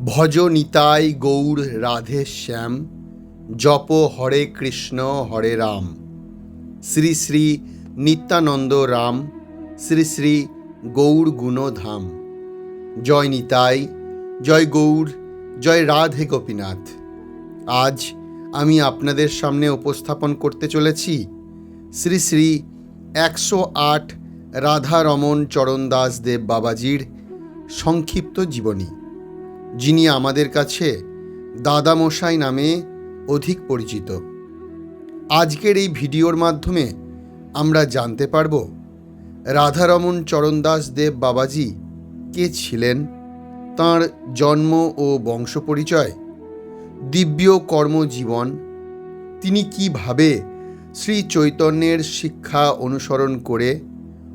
ভজ নিতাই গৌর রাধে শ্যাম, জপ হরে কৃষ্ণ হরে রাম। শ্রী শ্রী নিত্যানন্দ রাম, শ্রী শ্রী গৌর গুণধাম। জয় নিতাই, জয় গৌর, জয় রাধে গোপীনাথ। আজ আমি আপনাদের সামনে উপস্থাপন করতে চলেছি শ্রী শ্রী একশো আট রাধারমন চরণদাস দেব বাবাজির সংক্ষিপ্ত জীবনী। যিনি আমাদের কাছে দাদামশাই নামে অধিক পরিচিত। আজকের এই ভিডিওর মাধ্যমে আমরা জানতে পারব রাধারমন চরণদাস দেব বাবাজি কে ছিলেন, তাঁর জন্ম ও বংশ পরিচয়, দিব্য কর্মজীবন, তিনি কীভাবে শ্রী চৈতন্যের শিক্ষা অনুসরণ করে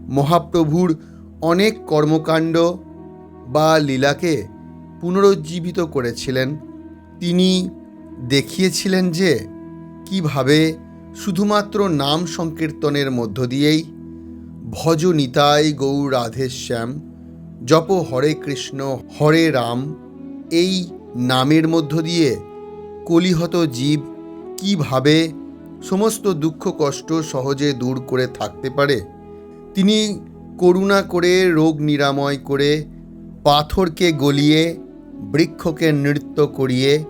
মহাপ্রভুর অনেক কর্মকাণ্ড বা লীলাকে পুনরুজ্জীবিত করেছিলেন। তিনি দেখিয়েছিলেন যে কীভাবে শুধুমাত্র নাম সংকীর্তনের মধ্য দিয়েই ভজ নিতাই গৌর রাধেশ্যাম জপ হরে কৃষ্ণ, হরে রাম এই নামের মধ্য দিয়ে কলিহত জীব কীভাবে সমস্ত দুঃখ কষ্ট সহজে দূর করে থাকতে পারে। তিনি করুণা করে, রোগ নিরাময় করে, পাথরকে গলিয়ে বৃক্ষকে নৃত্য করিয়ে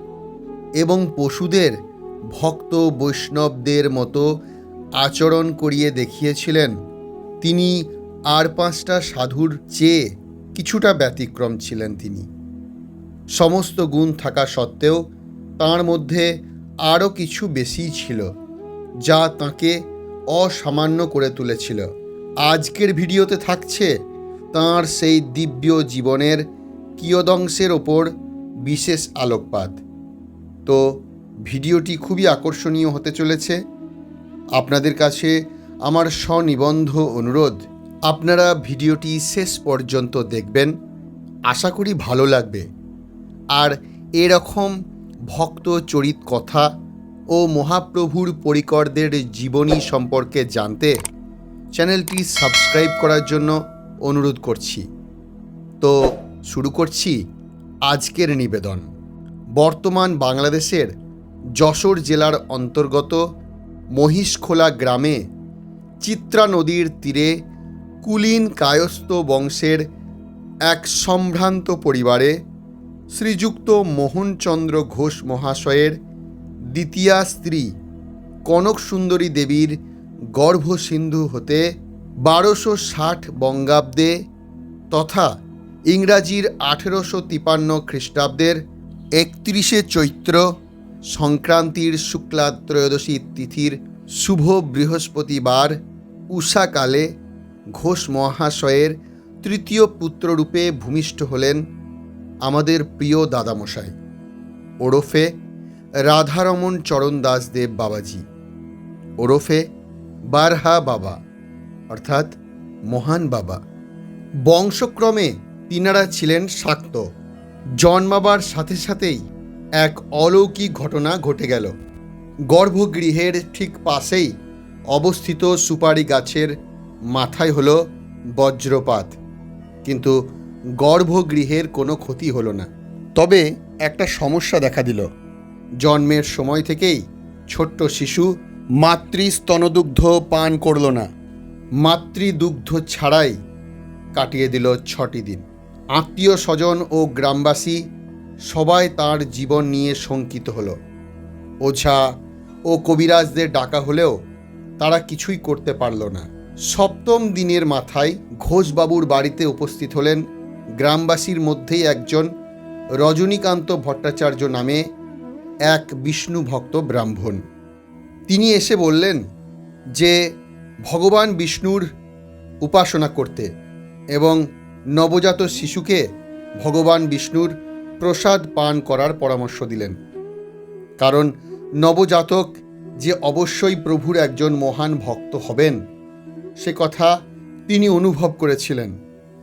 এবং পশুদের ভক্ত বৈষ্ণবদের মতো আচরণ করিয়ে দেখিয়েছিলেন, তিনি আর পাঁচটা সাধুর চেয়ে কিছুটা ব্যতিক্রম ছিলেন তিনি। সমস্ত গুণ থাকা সত্ত্বেও তার মধ্যে আরও কিছু বেশি ছিল, যা তাকে অসামান্য করে তুলেছিল। আজকের ভিডিওতে থাকছে তাঁর সেই দিব্য জীবনের কিয়দংশের ওপর বিশেষ আলোকপাত। তো ভিডিওটি খুবই আকর্ষণীয় হতে চলেছে। আপনাদের কাছে আমার স্বনিবন্ধ অনুরোধ, আপনারা ভিডিওটি শেষ পর্যন্ত দেখবেন। আশা করি ভালো লাগবে। আর এরকম ভক্ত চরিত কথা ও মহাপ্রভুর পরিকরদের জীবনী সম্পর্কে জানতে চ্যানেলটি সাবস্ক্রাইব করার জন্য অনুরোধ করছি। তো শুরু করছি আজকের নিবেদন। বর্তমান বাংলাদেশের যশোর জেলার অন্তর্গত মহিষখোলা গ্রামে চিত্রা নদীর তীরে কুলীন কায়স্থ বংশের এক সম্ভ্রান্ত পরিবারে শ্রীযুক্ত মোহনচন্দ্র ঘোষ মহাশয়ের দ্বিতীয়া স্ত্রী কনক সুন্দরী দেবীর গর্ভসিন্ধু হতে বারোশো ষাট বঙ্গাব্দে তথা ইংরাজির আঠেরোশো তিপান্ন খ্রিস্টাব্দের একত্রিশে চৈত্র সংক্রান্তির শুক্লা ত্রয়োদশী তিথির শুভ বৃহস্পতিবার উষাকালে ঘোষ মহাশয়ের তৃতীয় পুত্ররূপে ভূমিষ্ঠ হলেন আমাদের প্রিয় দাদামশাই, ওরফে রাধারমন চরণ দাস দেব বাবাজি, ওরফে বারহা বাবা, অর্থাৎ মহান বাবা। বংশক্রমে তিনারা ছিলেন শাক্ত। জন্মাবার সাথে সাথেই এক অলৌকিক ঘটনা ঘটে গেল। গর্ভগৃহের ঠিক পাশেই অবস্থিত সুপারি গাছের মাথায় হলো বজ্রপাত। কিন্তু গর্ভগৃহের কোনো ক্ষতি হলো না। তবে একটা সমস্যা দেখা দিল। জন্মের সময় থেকেই ছোট্ট শিশু মাতৃস্তনদুগ্ধ পান করল না। মাতৃদুগ্ধ ছাড়াই কাটিয়ে দিল ছটি দিন। আত্মীয় স্বজন ও গ্রামবাসী সবাই তার জীবন নিয়ে শঙ্কিত হলো। ওঝা ও কবিরাজদের ডাকা হলেও তারা কিছুই করতে পারল না। সপ্তম দিনের মাথায় ঘোষবাবুর বাড়িতে উপস্থিত হলেন গ্রামবাসীর মধ্যেই একজন রজনীকান্ত ভট্টাচার্য নামে এক বিষ্ণু ভক্ত ব্রাহ্মণ। তিনি এসে বললেন যে, ভগবান বিষ্ণুর উপাসনা করতে এবং নবজাত শিশুকে ভগবান বিষ্ণুর প্রসাদ পান করার পরামর্শ দিলেন। কারণ নবজাতক যে অবশ্যই প্রভুর একজন মহান ভক্ত হবেন, সে কথা তিনি অনুভব করেছিলেন।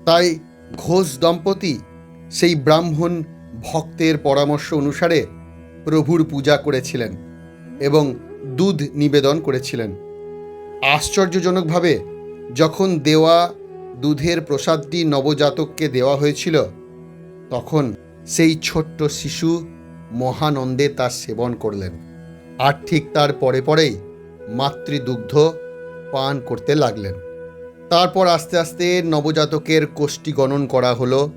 তাই ঘোষ দম্পতি সেই ব্রাহ্মণ ভক্তের পরামর্শ অনুসারে প্রভুর পূজা করেছিলেন এবং দুধ নিবেদন করেছিলেন। আশ্চর্যজনকভাবে যখন দেওয়া দুধের প্রসাদটি নবজাতককে দেওয়া হয়েছিল। তখন সেই ছোট্ট শিশু মহানন্দে তার সেবন করলেন। আর ঠিক তার পরে পরেই মাতৃদুগ্ধ পান করতে লাগলেন। তারপর আস্তে আস্তে নবজাতকের কোষ্ঠী গণন করা হলো,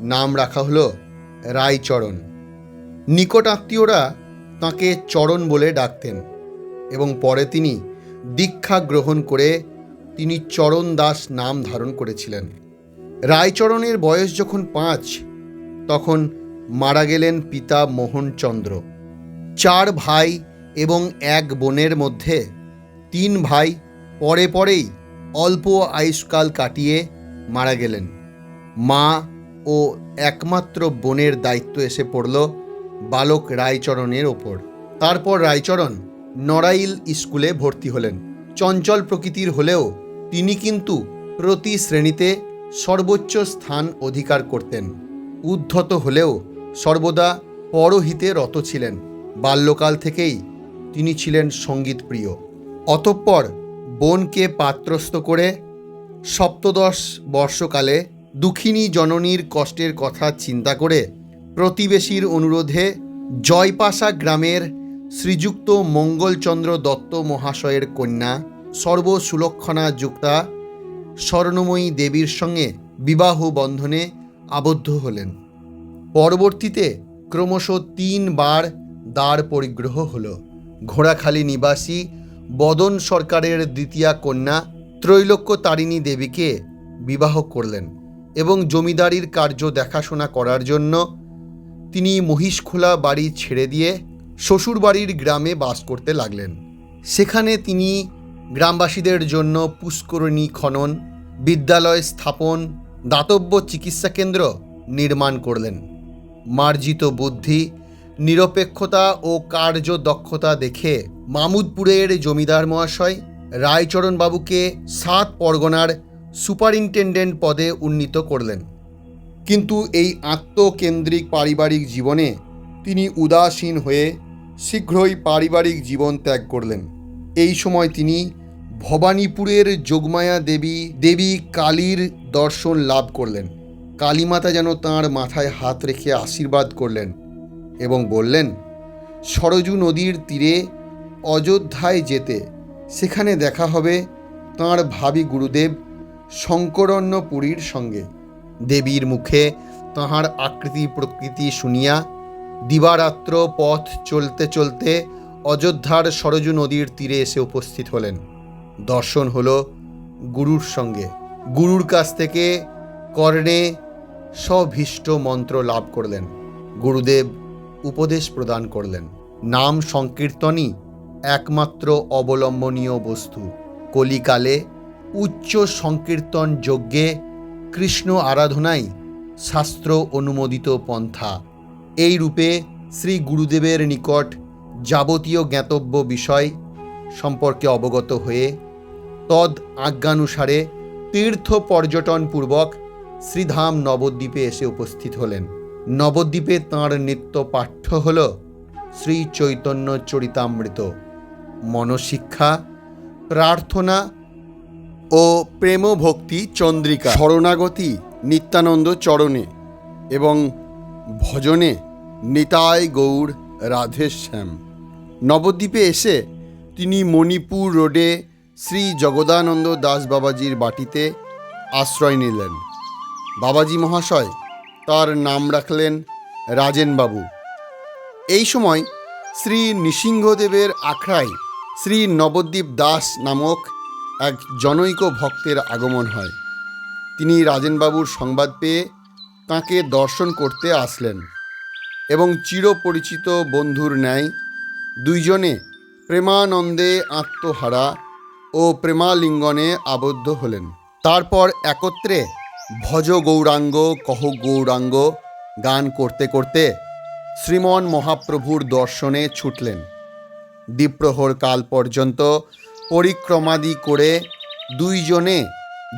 নাম রাখা হলো রায়চরণ। নিকট আত্মীয়রা তাঁকে চরণ বলে ডাকতেন এবং পরে তিনি দীক্ষা গ্রহণ করে তিনি চরণ দাস নাম ধারণ করেছিলেন। রায়চরণের বয়স যখন পাঁচ, তখন মারা গেলেন পিতা মোহনচন্দ্র। চার ভাই এবং এক বোনের মধ্যে তিন ভাই পরে পরেই অল্প আয়ুষ্কাল কাটিয়ে মারা গেলেন। মা ও একমাত্র বোনের দায়িত্ব এসে পড়ল বালক রায়চরণের ওপর। তারপর রায়চরণ নড়াইল স্কুলে ভর্তি হলেন। চঞ্চল প্রকৃতির হলেও তিনি কিন্তু প্রতি শ্রেণীতে সর্বোচ্চ স্থান অধিকার করতেন। উদ্ধত হলেও সর্বদা পরহিতে রত ছিলেন। বাল্যকাল থেকেই তিনি ছিলেন সঙ্গীতপ্রিয়। অতঃপর বোনকে পাত্রস্থ করে সপ্তদশ বর্ষকালে দুঃখিনী জননীর কষ্টের কথা চিন্তা করে প্রতিবেশীর অনুরোধে জয়পাশা গ্রামের শ্রীযুক্ত মঙ্গলচন্দ্র দত্ত মহাশয়ের কন্যা সর্বসুলক্ষণা যুক্তা স্বর্ণময়ী দেবীর সঙ্গে বিবাহ বন্ধনে আবদ্ধ হলেন। পরবর্তীতে ক্রমশ তিনবার দ্বার পরিগ্রহ হল। ঘোড়াখালী নিবাসী বদন সরকারের দ্বিতীয়া কন্যা ত্রৈলোক্য তারিণী দেবীকে বিবাহ করলেন এবং জমিদারির কার্য দেখাশোনা করার জন্য তিনি মহিষখোলা বাড়ি ছেড়ে দিয়ে শ্বশুরবাড়ির গ্রামে বাস করতে লাগলেন। সেখানে তিনি গ্রামবাসীদের জন্য পুষ্করণী খনন, বিদ্যালয় স্থাপন, দাতব্য চিকিৎসা কেন্দ্র নির্মাণ করলেন। মার্জিত বুদ্ধি, নিরপেক্ষতা ও কার্যদক্ষতা দেখে মামুদপুরের জমিদার মহাশয় রায়চরণ বাবুকে সাত পরগনার সুপারিনটেন্ডেন্ট পদে উন্নীত করলেন। কিন্তু এই আত্মকেন্দ্রিক পারিবারিক জীবনে তিনি উদাসীন হয়ে শীঘ্রই পারিবারিক জীবন ত্যাগ করলেন। এই সময় তিনি ভবানীপুরের যোগমায়া দেবী দেবী কালীর দর্শন লাভ করলেন। কালীমাতা যেন তাঁর মাথায় হাত রেখে আশীর্বাদ করলেন এবং বললেন, সরজু নদীর তীরে অযোধ্যায় যেতে, সেখানে দেখা হবে তাঁর ভাবি গুরুদেব শঙ্করণ্যপুরীর সঙ্গে। দেবীর মুখে তাহার আকৃতি প্রকৃতি শুনিয়া দিবারাত্র পথ চলতে চলতে অযোধ্যার সরজু নদীর তীরে এসে উপস্থিত হলেন। দর্শন হল গুরুর সঙ্গে। গুরুর কাছ থেকে কর্ণে সভীষ্ট মন্ত্র লাভ করলেন। গুরুদেব উপদেশ প্রদান করলেন। নাম সংকীর্তনই একমাত্র অবলম্বনীয় বস্তু। কলিকালে উচ্চ সংকীর্তন যজ্ঞে কৃষ্ণ আরাধনাই শাস্ত্র অনুমোদিত পন্থা। এই রূপে শ্রী গুরুদেবের নিকট যাবতীয় জ্ঞাতব্য বিষয় সম্পর্কে অবগত হয়ে তদ আজ্ঞানুসারে তীর্থ পর্যটনপূর্বক শ্রীধাম নবদ্বীপে এসে উপস্থিত হলেন। নবদ্বীপে তাঁর নিত্য পাঠ্য হল শ্রী চৈতন্য চরিতামৃত। মনশিক্ষা, প্রার্থনা ও প্রেমভক্তি চন্দ্রিকা। শরণাগতি নিত্যানন্দ চরণে এবং ভজনে নিতাই গৌড় রাধেশ্যাম। নবদ্বীপে এসে তিনি মণিপুর রোডে শ্রী জগদানন্দ দাস বাবাজির বাটিতে আশ্রয় নিলেন। বাবাজি মহাশয় তার নাম রাখলেন রাজেনবাবু। এই সময় শ্রী নৃসিংহদেবের আখড়ায় শ্রী নবদ্বীপ দাস নামক এক জনৈক ভক্তের আগমন হয়। তিনি রাজেনবাবুর সংবাদ পেয়ে তাঁকে দর্শন করতে আসলেন এবং চিরপরিচিত বন্ধুর ন্যায় দুইজনে প্রেমানন্দে আত্মহারা ও প্রেমালিঙ্গনে আবদ্ধ হলেন। তারপর একত্রে ভজ গৌরাঙ্গ, কহ গৌরাঙ্গ গান করতে করতে শ্রীমন মহাপ্রভুর দর্শনে ছুটলেন। দ্বীপ্রহর কাল পর্যন্ত পরিক্রমাদি করে দুইজনে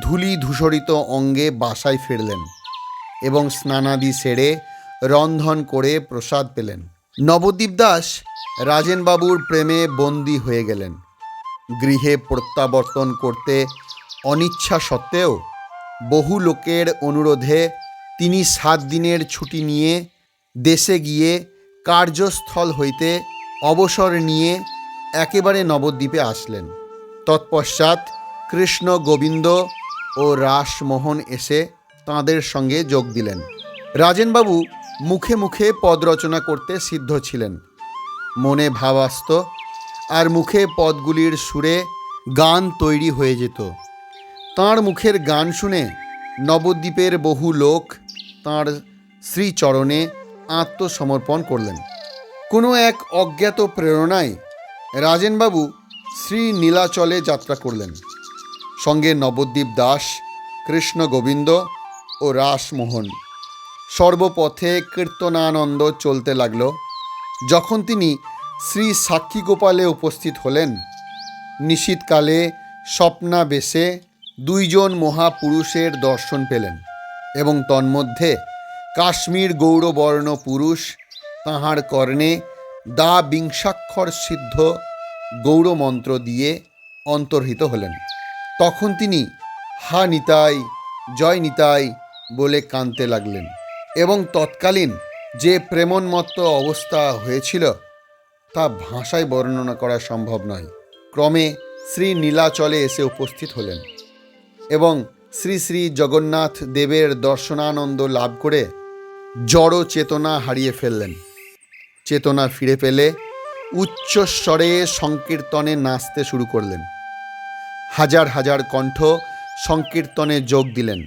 ধূলি ধূসরিত অঙ্গে বাসায় ফিরলেন এবং স্নানাদি সেরে রন্ধন করে প্রসাদ পেলেন। নবদ্বীপ দাস রাজেনবাবুর প্রেমে বন্দী হয়ে গেলেন। গৃহে প্রত্যাবর্তন করতে অনিচ্ছা সত্ত্বেও বহু লোকের অনুরোধে তিনি সাত দিনের ছুটি নিয়ে দেশে গিয়ে কার্যস্থল হইতে অবসর নিয়ে একেবারে নবদ্বীপে আসলেন। তৎপশ্চাৎ কৃষ্ণ গোবিন্দ ও রাসমোহন এসে তাঁদের সঙ্গে যোগ দিলেন। রাজেনবাবু মুখে মুখে পদ রচনা করতে সিদ্ধ ছিলেন। মনে ভাব আসত আর মুখে পদগুলির সুরে গান তৈরি হয়ে যেত। তাঁর মুখের গান শুনে নবদ্বীপের বহু লোক তাঁর শ্রীচরণে আত্মসমর্পণ করলেন। কোনো এক অজ্ঞাত প্রেরণায় রাজেনবাবু শ্রী নীলাচলে যাত্রা করলেন। সঙ্গে নবদ্বীপ দাস, কৃষ্ণ গোবিন্দ ও রাসমোহন। সর্বপথে কীর্তনানন্দ চলতে লাগল। যখন তিনি শ্রী সাক্ষী গোপালে উপস্থিত হলেন। নিশীতকালে স্বপ্নাবেশে দুইজন মহাপুরুষের দর্শন পেলেন এবং তন্মধ্যে কাশ্মীর গৌরবর্ণ পুরুষ তাহার কর্ণে দা বিংশাক্ষর সিদ্ধ গৌরমন্ত্র দিয়ে অন্তর্হিত হলেন। তখন তিনি, হা নিতাই, জয় নিতাই বলে কাঁদতে লাগলেন এবং তৎকালীন যে প্রেমন্মত্ত অবস্থা হয়েছিল তা ভাষায় বর্ণনা করা সম্ভব নয়। ক্রমে শ্রী নীলাচলে এসে উপস্থিত হলেন এবং শ্রী শ্রী জগন্নাথ দেবের দর্শনানন্দ লাভ করে জড় চেতনা হারিয়ে ফেললেন। চেতনা ফিরে পেলে উচ্চস্বরে সংকীর্তনে নাচতে শুরু করলেন। হাজার হাজার কণ্ঠ সংকীর্তনে যোগ দিলেন।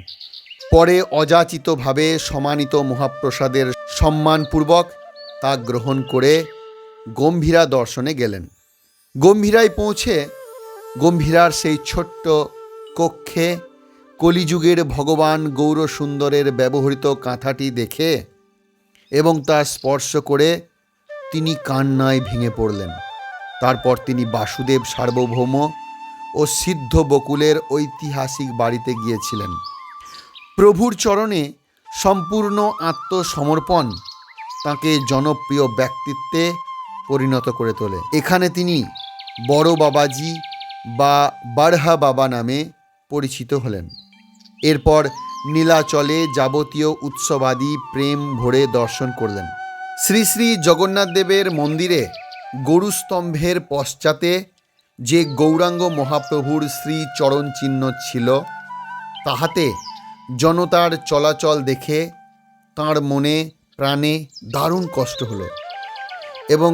পরে অযাচিতভাবে সমানিত মহাপ্রসাদের সম্মানপূর্বক তা গ্রহণ করে গম্ভীরা দর্শনে গেলেন। গম্ভীরায় পৌঁছে গম্ভীরার সেই ছোট্ট কক্ষে কলিযুগের ভগবান গৌরসুন্দরের ব্যবহৃত কাঁথাটি দেখে এবং তা স্পর্শ করে তিনি কান্নায় ভেঙে পড়লেন। তারপর তিনি বাসুদেব সার্বভৌম ও সিদ্ধ বকুলের ঐতিহাসিক বাড়িতে গিয়েছিলেন। প্রভুর চরণে সম্পূর্ণ আত্মসমর্পণ তাকে জনপ্রিয় ব্যক্তিত্বে পরিণত করে তোলে। এখানে তিনি বড় বাবাজি বা বারহা বাবা নামে পরিচিত হলেন। এরপর নীলাচলে যাবতীয় উৎসবাদী প্রেম ভরে দর্শন করলেন। শ্রী শ্রী জগন্নাথ দেবের মন্দিরে গরুস্তম্ভের পশ্চাতে যে গৌরাঙ্গ মহাপ্রভুর শ্রী চরণ চিহ্ন ছিল, তাহাতে জনতার চলাচল দেখে তাঁর মনে, প্রাণে দারুণ কষ্ট হলো এবং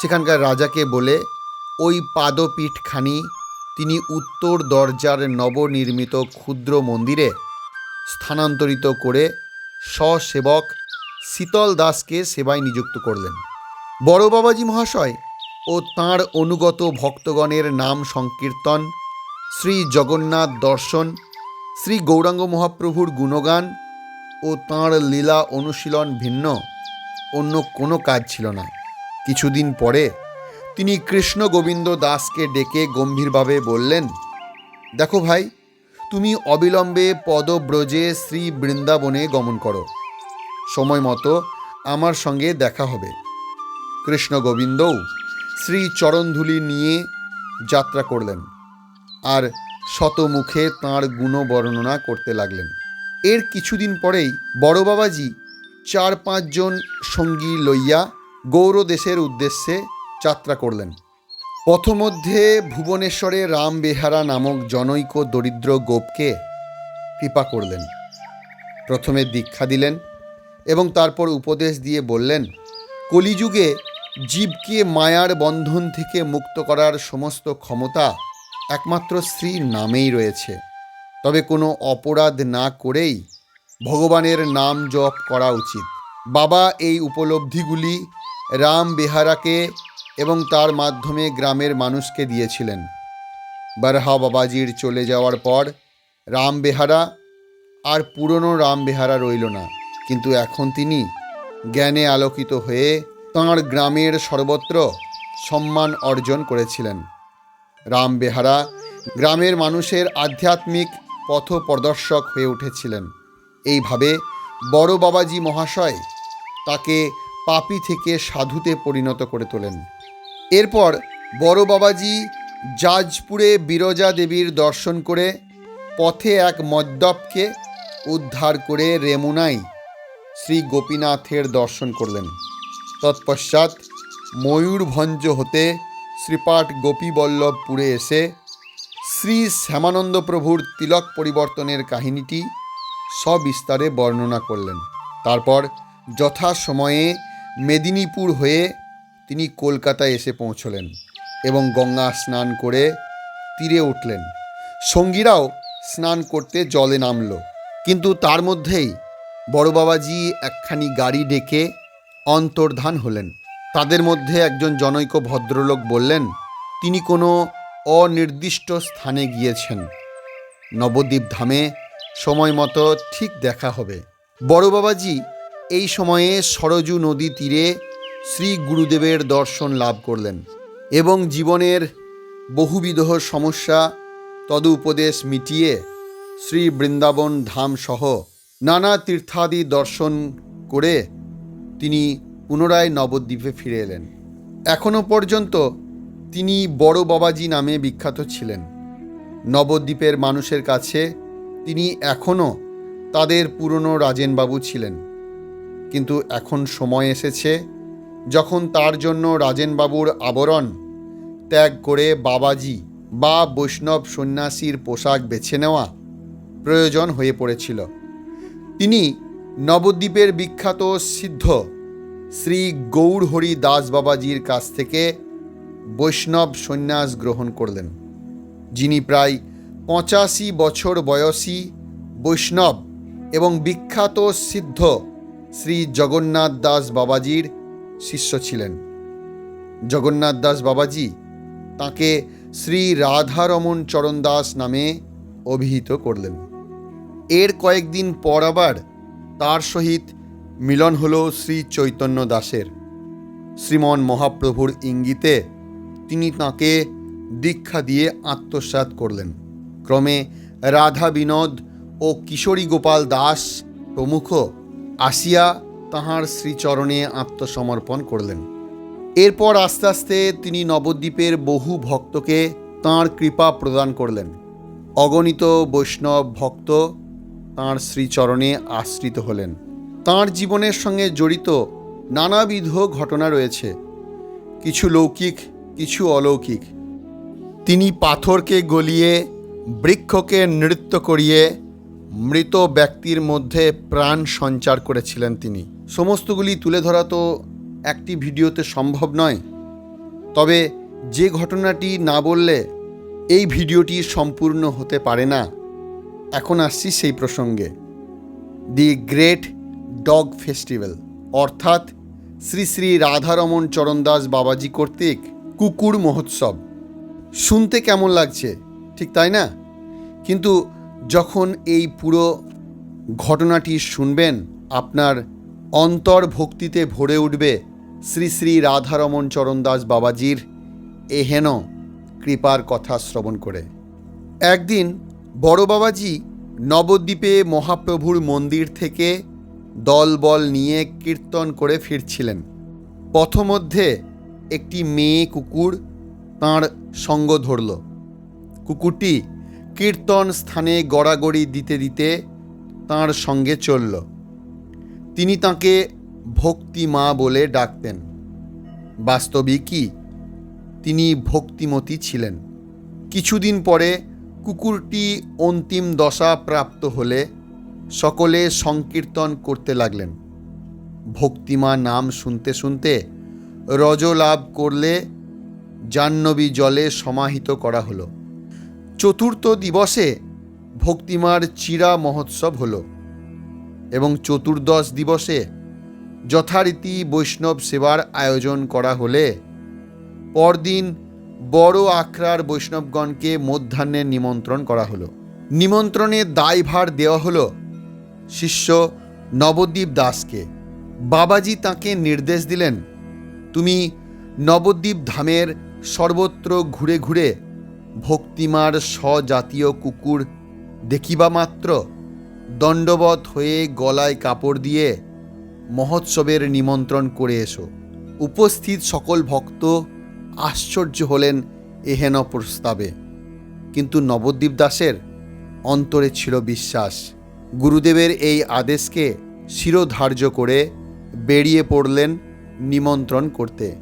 সেখানকার রাজাকে বলে, ওই পাদপীঠখানি, তিনি উত্তর দরজার নবনির্মিত ক্ষুদ্র মন্দিরে স্থানান্তরিত করে স্বসেবক শীতল দাসকে সেবায় নিযুক্ত করলেন। বড় বাবাজি মহাশয় ও তাঁর অনুগত ভক্তগণের নাম সংকীর্তন, শ্রী জগন্নাথ দর্শন, শ্রী গৌরাঙ্গ মহাপ্রভুর গুণগান ও তাঁর লীলা অনুশীলন ভিন্ন, অন্য কোনো কাজ ছিল না। কিছুদিন পরে তিনি কৃষ্ণ গোবিন্দ দাসকে ডেকে গম্ভীরভাবে বললেন, দেখো ভাই, তুমি অবিলম্বে পদব্রজে শ্রী বৃন্দাবনে গমন করো। সময় মতো আমার সঙ্গে দেখা হবে। কৃষ্ণ গোবিন্দও শ্রী চরণধুলি নিয়ে যাত্রা করলেন আর শতমুখে তাঁর গুণ বর্ণনা করতে লাগলেন। এর কিছুদিন পরেই বড় বাবাজি চার পাঁচজন সঙ্গী লইয়া গৌর দেশের উদ্দেশ্যে যাত্রা করলেন। পথমধ্যে ভুবনেশ্বরে রাম বেহারা নামক জনৈক দরিদ্র গোপকে কৃপা করলেন। প্রথমে দীক্ষা দিলেন এবং তারপর উপদেশ দিয়ে বললেন, কলিযুগে জীবকে মায়ার বন্ধন থেকে মুক্ত করার সমস্ত ক্ষমতা একমাত্র শ্রীর নামেই রয়েছে। তবে কোনো অপরাধ না করেই ভগবানের নাম জপ করা উচিত। বাবা, এই উপলব্ধিগুলি রাম বেহারাকে এবং তার মাধ্যমে গ্রামের মানুষকে দিয়েছিলেন। বারহা বাবাজির চলে যাওয়ার পর রাম বেহারা আর পুরনো রাম বেহারা রইল না। কিন্তু এখন তিনি জ্ঞানে আলোকিত হয়ে তাঁর গ্রামের সর্বত্র সম্মান অর্জন করেছিলেন। রাম বেহারা গ্রামের মানুষের আধ্যাত্মিক পথ প্রদর্শক হয়ে উঠেছিলেন। এইভাবে বড় বাবাজি মহাশয় তাকে পাপি থেকে সাধুতে পরিণত করে তোলেন। এরপর বড় বাবাজি জাজপুরে বিরজা দেবীর দর্শন করে পথে এক মদ্যপকে উদ্ধার করে রেমুনাই শ্রী গোপীনাথের দর্শন করলেন। তৎপশ্চাৎ ময়ূরভঞ্জ হতে শ্রীপাঠ গোপীবল্লভপুরে এসে শ্রী শ্যামানন্দ প্রভুর তিলক পরিবর্তনের কাহিনীটি সবিস্তারে বর্ণনা করলেন। তারপর যথাসময়ে মেদিনীপুর হয়ে তিনি কলকাতায় এসে পৌঁছলেন এবং গঙ্গা স্নান করে তীরে উঠলেন। সঙ্গীরাও স্নান করতে জলে নামল। কিন্তু তার মধ্যেই বড় বাবাজি একখানি গাড়ি ডেকে অন্তর্ধান হলেন। তাদের মধ্যে একজন জনৈক ভদ্রলোক বললেন, তিনি কোনো অনির্দিষ্ট স্থানে গিয়েছেন। নবদ্বীপ ধামে সময় মতো ঠিক দেখা হবে। বড় বাবাজি এই সময়ে সরজু নদী তীরে শ্রী গুরুদেবের দর্শন লাভ করলেন এবং জীবনের বহুবিধ সমস্যা তদুপদেশ মিটিয়ে শ্রী বৃন্দাবন ধাম সহ নানা তীর্থাদি দর্শন করে তিনি পুনরায় নবদ্বীপে ফিরে এলেন। এখনও পর্যন্ত তিনি বড় বাবাজি নামে বিখ্যাত ছিলেন। নবদ্বীপের মানুষের কাছে তিনি এখনও তাদের পুরনো রাজেনবাবু ছিলেন। কিন্তু এখন সময় এসেছে, যখন তার জন্য রাজেনবাবুর আবরণ ত্যাগ করে বাবাজি বা বৈষ্ণব সন্ন্যাসীর পোশাক বেছে নেওয়া প্রয়োজন হয়ে পড়েছিল। তিনি নবদ্বীপের বিখ্যাত সিদ্ধ শ্রী গৌরহরি দাস বাবাজির কাছ থেকে বৈষ্ণব সন্ন্যাস গ্রহণ করলেন, যিনি প্রায় পঁচাশি বছর বয়সী বৈষ্ণব এবং বিখ্যাত সিদ্ধ শ্রী জগন্নাথ দাস বাবাজির শিষ্য ছিলেন। জগন্নাথ দাস বাবাজি তাকে শ্রী রাধারমণ চরণ দাস নামে অভিহিত করলেন। এর কয়েকদিন পর আবার তার সহিত মিলন হল শ্রী চৈতন্য দাসের। শ্রীমন মহাপ্রভুর ইঙ্গিতে তিনি তাকে দীক্ষা দিয়ে আত্মসাৎ করলেন। ক্রমে রাধা বিনোদ ও কিশোরী গোপাল দাস প্রমুখ আসিয়া তাহার শ্রীচরণে আত্মসমর্পণ করলেন। এরপর আস্তে আস্তে তিনি নবদ্বীপের বহু ভক্তকে তাঁর কৃপা প্রদান করলেন। অগণিত বৈষ্ণব ভক্ত তাঁর শ্রীচরণে আশ্রিত হলেন। তাঁর জীবনের সঙ্গে জড়িত নানাবিধ ঘটনা রয়েছে। কিছু লৌকিক, কিছু অলৌকিক। তিনি পাথরকে গলিয়ে, বৃক্ষকে নৃত্য করিয়ে মৃত ব্যক্তির মধ্যে প্রাণ সঞ্চার করেছিলেন তিনি। সমস্তগুলি তুলে ধরা তো একটি ভিডিওতে সম্ভব নয়। তবে যে ঘটনাটি না বললে এই ভিডিওটি সম্পূর্ণ হতে পারে না। এখন আসছি সেই প্রসঙ্গে। দি গ্রেট ডগ ফেস্টিভ্যাল, অর্থাৎ শ্রী শ্রী রাধারমণ চরণদাস বাবাজি কর্তৃক কুকুর মহোৎসব। শুনতে কেমন লাগছে? ঠিক তাই না? কিন্তু যখন এই পুরো ঘটনাটি শুনবেন, আপনার অন্তর ভক্তিতে ভরে উঠবে শ্রী শ্রী রাধারমণ চরণদাস বাবাজির এহেন কৃপার কথা শ্রবণ করে। একদিন বড় বাবাজি নবদ্বীপে মহাপ্রভুর মন্দির থেকে দলবল নিয়ে কীর্তন করে ফিরছিলেন। পথমধ্যে একটি মেয়ে কুকুর তাঁর সঙ্গ ধরল। কুকুরটি কীর্তন স্থানে গড়াগড়ি দিতে দিতে তাঁর সঙ্গে চলল। তিনি তাকে ভক্তি মা বলে ডাকতেন। বাস্তবিকই তিনি ভক্তিমতী ছিলেন। কিছুদিন পরে কুকুরটি অন্তিম দশা প্রাপ্ত হলে সকলে সংকীর্তন করতে লাগলেন। ভক্তিমা নাম শুনতে শুনতে রজ লাভ করলে জাহ্নবী জলে সমাহিত করা হলো। চতুর্থ দিবসে ভক্তিমার চিরা মহোৎসব হলো এবং চতুর্দশ দিবসে যথারীতি বৈষ্ণব সেবার আয়োজন করা হলে পরদিন বড় আখড়ার বৈষ্ণবগণকে মধ্যাহ্নে নিমন্ত্রণ করা হলো। নিমন্ত্রণের দায়ভার দেওয়া হলো শিষ্য নবদ্বীপ দাসকে। বাবাজি তাকে নির্দেশ দিলেন, তুমি নবদ্বীপ ধামের সর্বত্র ঘুরে ঘুরে ভক্তিমার স্বজাতীয় কুকুর দেখিবা মাত্র। দণ্ডবত হয়ে গলায় কাপড় দিয়ে মহোৎসবের নিমন্ত্রণ করে এসো। উপস্থিত সকল ভক্ত আশ্চর্য হলেন এহেন প্রস্তাবে। কিন্তু নবদ্বীপ দাসের অন্তরে ছিল বিশ্বাস। গুরুদেবের এই আদেশকে শিরোধার্য করে বেরিয়ে পড়লেন নিমন্ত্রণ করতে।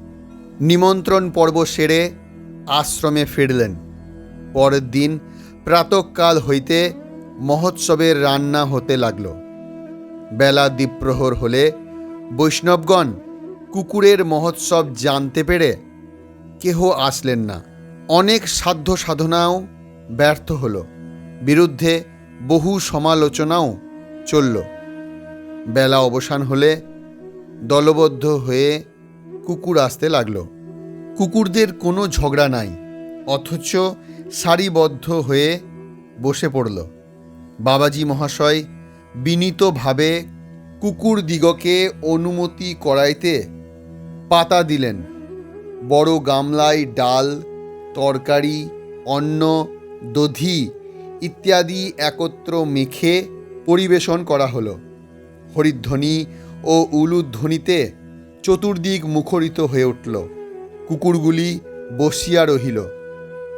নিমন্ত্রণ পর্ব সেরে আশ্রমে ফিরলেন। পরের দিন প্রাতকাল হইতে মহোৎসবের রান্না হতে লাগল। বেলা দ্বীপ্রহর হলে বৈষ্ণবগণ কুকুরের মহোৎসব জানতে পেরে কেহ আসলেন না। অনেক সাধ্য সাধনাও ব্যর্থ হল। বিরুদ্ধে বহু সমালোচনাও চলল। বেলা অবসান হলে দলবদ্ধ হয়ে কুকুর আসতে লাগল। কুকুরদের কোনো ঝগড়া নাই, অথচ সারিবদ্ধ হয়ে বসে পড়ল। বাবাজি মহাশয় বিনীতভাবে কুকুর দিগকে অনুমতি করাইতে পাতা দিলেন। বড় গামলায় ডাল, তরকারি, অন্ন, দধি ইত্যাদি একত্র মেখে পরিবেশন করা হলো। হরিধ্বনি ও উলুধ্বনিতে চতুর্দিক মুখরিত হয়ে উঠল। কুকুরগুলি বসিয়া রহিল।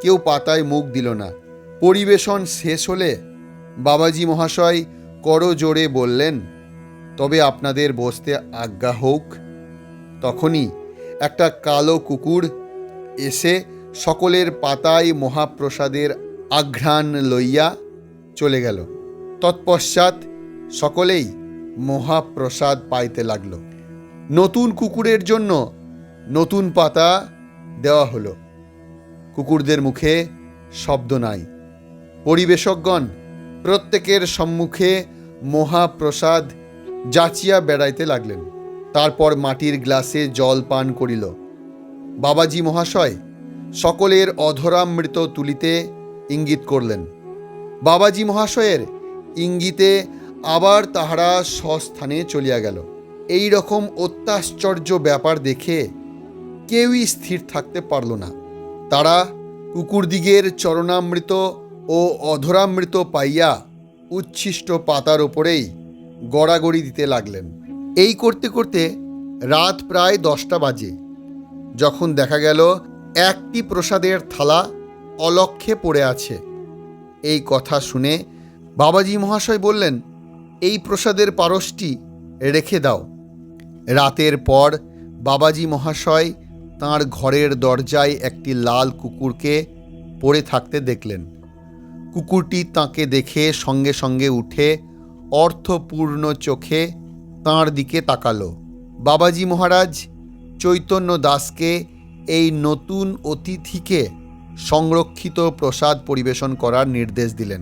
কেউ পাতায় মুখ দিল না। পরিবেশন শেষ হলে বাবাজি মহাশয় করজোড়ে বললেন, তবে আপনাদের বসতে আজ্ঞা হোক। তখনই একটা কালো কুকুর এসে সকলের পাতায় মহাপ্রসাদের আঘ্রাণ লইয়া চলে গেল। তৎপশ্চাৎ সকলেই মহাপ্রসাদ পাইতে লাগল। নতুন কুকুরের জন্য নতুন পাতা দেওয়া হলো। কুকুরদের মুখে শব্দ নাই। পরিবেশকগণ প্রত্যেকের সম্মুখে মহাপ্রসাদ যাচিয়া বেড়াইতে লাগলেন। তারপর মাটির গ্লাসে জল পান করিল। বাবাজি মহাশয় সকলের অধরামৃত তুলিতে ইঙ্গিত করলেন। বাবাজি মহাশয়ের ইঙ্গিতে আবার তাহারা স্বস্থানে চলিয়া গেল। এই রকম অত্যাশ্চর্য ব্যাপার দেখে কেউই স্থির থাকতে পারল না। তারা কুকুরদিগের চরণামৃত ও অধরামৃত পাইয়া উচ্ছিষ্ট পাতার ওপরেই গড়াগড়ি দিতে লাগলেন। এই করতে করতে রাত প্রায় দশটা বাজে। যখন দেখা গেল একটি প্রসাদের থালা অলক্ষে পড়ে আছে। এই কথা শুনে বাবাজি মহাশয় বললেন, এই প্রসাদের পারসটি রেখে দাও। রাতের পর বাবাজি মহাশয় তাঁর ঘরের দরজায় একটি লাল কুকুরকে পড়ে থাকতে দেখলেন। কুকুরটি তাকে দেখে সঙ্গে সঙ্গে উঠে অর্থপূর্ণ চোখে তাঁর দিকে তাকালো। বাবাজি মহারাজ চৈতন্য দাসকে এই নতুন অতিথিকে সংরক্ষিত প্রসাদ পরিবেশন করার নির্দেশ দিলেন।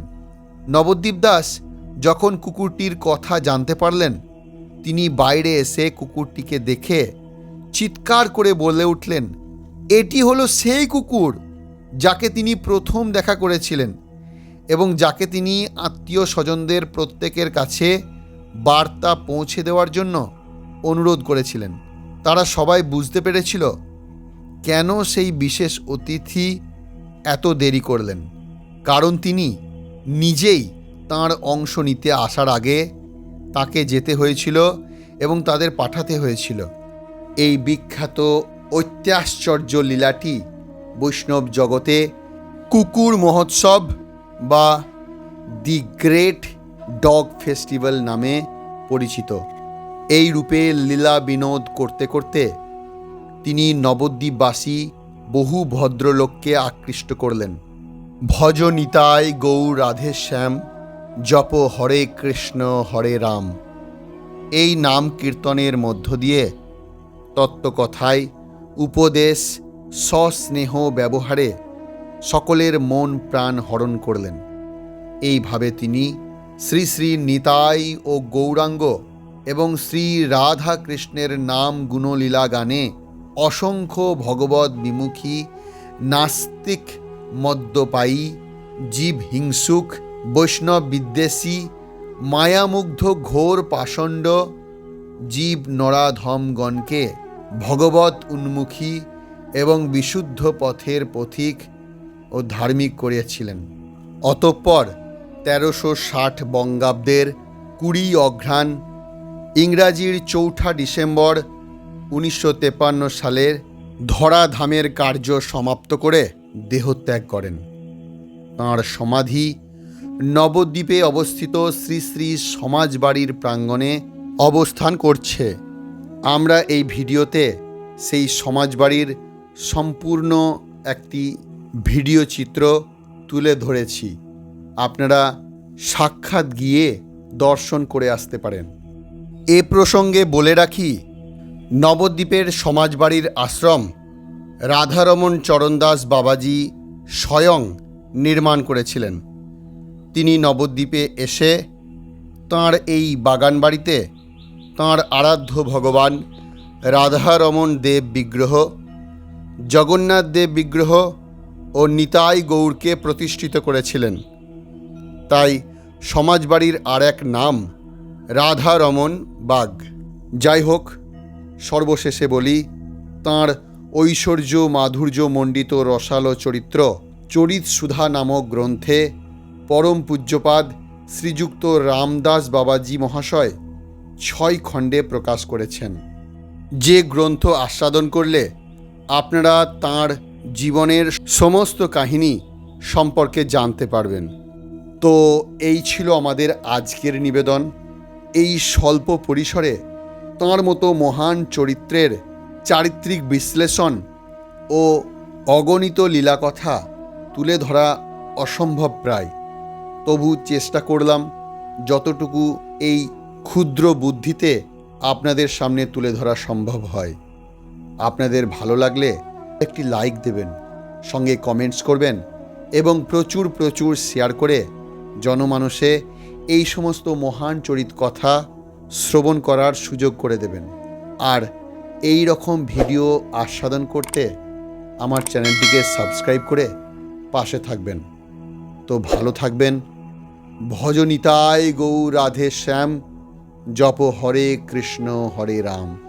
নবদ্বীপ দাস যখন কুকুরটির কথা জানতে পারলেন, তিনি বাইরে এসে কুকুরটিকে দেখে চিৎকার করে বলে উঠলেন, এটি হলো সেই কুকুর যাকে তিনি প্রথম দেখা করেছিলেন এবং যাকে তিনি আত্মীয় স্বজনদের প্রত্যেকের কাছে বার্তা পৌঁছে দেওয়ার জন্য অনুরোধ করেছিলেন। তারা সবাই বুঝতে পেরেছিল কেন সেই বিশেষ অতিথি এত দেরি করলেন। কারণ তিনি নিজেই তার অংশ নিতে আসার আগে তাকে যেতে হয়েছিল এবং তাদের পাঠাতে হয়েছিল। এই বিখ্যাত ঐত্যাশ্চর্য লীলাটি বৈষ্ণব জগতে কুকুর মহোৎসব বা দি গ্রেট ডগ ফেস্টিভ্যাল নামে পরিচিত। এই রূপে লীলা বিনোদ করতে করতে তিনি নবদ্বীপবাসী বহু ভদ্রলোককে আকৃষ্ট করলেন। ভজ নিতাই গৌর রাধে শ্যাম, জপ হরে কৃষ্ণ হরে রাম। এই নাম কীর্তনের মধ্য দিয়ে তত্ত্বকথায় উপদেশ সস্নেহ ব্যবহারে সকলের মন প্রাণ হরণ করলেন। এইভাবে তিনি শ্রী শ্রী নিতাই ও গৌরাঙ্গ এবং শ্রী রাধা কৃষ্ণের নাম গুণলীলা গানে অসংখ্য ভগবত বিমুখী, নাস্তিক, মদ্যপায়ী জীব হিংসুক বৈষ্ণব বিদ্বেষী মায়ামুগ্ধ ঘোর পাষণ্ড জীব নরাধমগণকে ভগবত উন্মুখী এবং বিশুদ্ধ পথের পথিক ও ধার্মিক করিয়াছিলেন। অতঃপর তেরোশো ষাট বঙ্গাব্দের কুড়ি অঘ্রাণ, ইংরাজির চৌঠা ডিসেম্বর উনিশশো তেপান্ন সালের ধরাধামের কার্য সমাপ্ত করে দেহত্যাগ করেন। তাঁর সমাধি নবদ্বীপে অবস্থিত শ্রী শ্রী সমাজবাড়ির প্রাঙ্গণে অবস্থান করছে। আমরা এই ভিডিওতে সেই সমাজবাড়ির সম্পূর্ণ একটি ভিডিও চিত্র তুলে ধরেছি। আপনারা সাক্ষাৎ গিয়ে দর্শন করে আসতে পারেন। এ প্রসঙ্গে বলে রাখি, নবদ্বীপের সমাজবাড়ির আশ্রম রাধারমণ চরণদাস বাবাজি স্বয়ং নির্মাণ করেছিলেন। তিনি নবদ্বীপে এসে তাঁর এই বাগান বাড়িতে তাঁর আরাধ্য ভগবান রাধারমণ দেব বিগ্রহ, জগন্নাথ দেব বিগ্রহ ও নিতাই গৌরকে প্রতিষ্ঠিত করেছিলেন। তাই সমাজবাড়ির আর এক নাম রাধারমণ বাগ। যাই হোক, সর্বশেষে বলি, তাঁর ঐশ্বর্য মাধুর্য মণ্ডিত রসালো চরিত্র চরিত সুধা নামক গ্রন্থে পরম পূজ্যপাদ শ্রীযুক্ত রামদাস বাবাজি মহাশয় ছয় খণ্ডে প্রকাশ করেছেন। যে গ্রন্থ আস্বাদন করলে আপনারা তাঁর জীবনের সমস্ত কাহিনী সম্পর্কে জানতে পারবেন। তো এই ছিল আমাদের আজকের নিবেদন। এই স্বল্প পরিসরে তাঁর মতো মহান চরিত্রের চারিত্রিক বিশ্লেষণ ও অগণিত লীলাকথা তুলে ধরা অসম্ভব প্রায়। তবু চেষ্টা করলাম যতটুকু এই ক্ষুদ্র বুদ্ধিতে আপনাদের সামনে তুলে ধরা সম্ভব হয়। আপনাদের ভালো লাগলে একটি লাইক দেবেন, সঙ্গে কমেন্টস করবেন এবং প্রচুর প্রচুর শেয়ার করে জনমানসে এই সমস্ত মহান চরিত কথা শ্রবণ করার সুযোগ করে দেবেন। আর এই রকম ভিডিও আস্বাদন করতে আমার চ্যানেলটিকে সাবস্ক্রাইব করে পাশে থাকবেন। তো ভালো থাকবেন। ভজনিতায় গৌ রাধে শ্যাম। জপ হরে কৃষ্ণ হরে রাম।